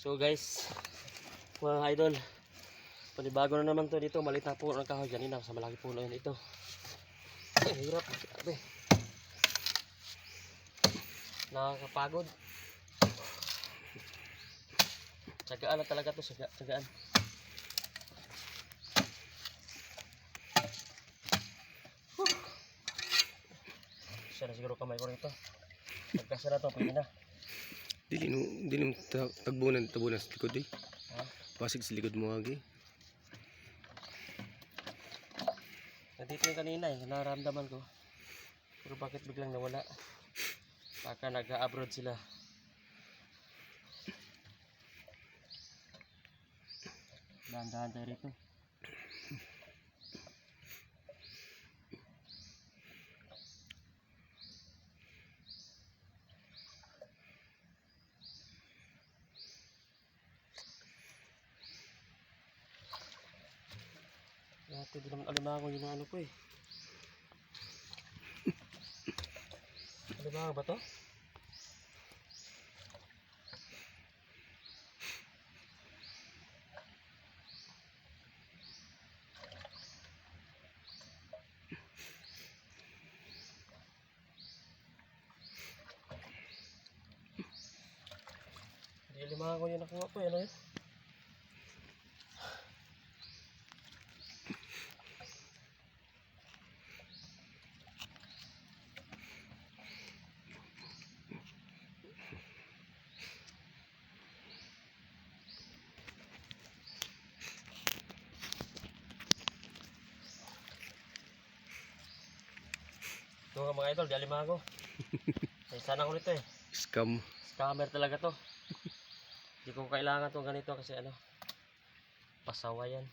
So guys, mga idol, panibago na naman to dito. Malit na puno ng kahoy. Ganina, sa malaki puno yun ito. Ay, hirap. Grabe. Nakakapagod. Tsagaan na talaga to. Tsaga, tsagaan. Siya na siguro kamay ko rito. Pagkasa na to, pwede na. Dili no, dili mo ta- tagbunan tabunan sa likod eh. Ha? Pasig sa likod mo agi. Nandito yung kanina eh, naramdaman ko. Pero bakit biglang nawala? Baka nag-abroad sila. Dahan-dahan tayo rito. Dati di naman alimango yung ano ko eh. alimango ba to? Hindi alimango yung nakuha ko eh. Ano yun? Ito nga mga idol, di alimango. Ay, sana nito eh. Scam. Scammer talaga to. Hindi ko kailangan tong ganito kasi ano, pasawa yan.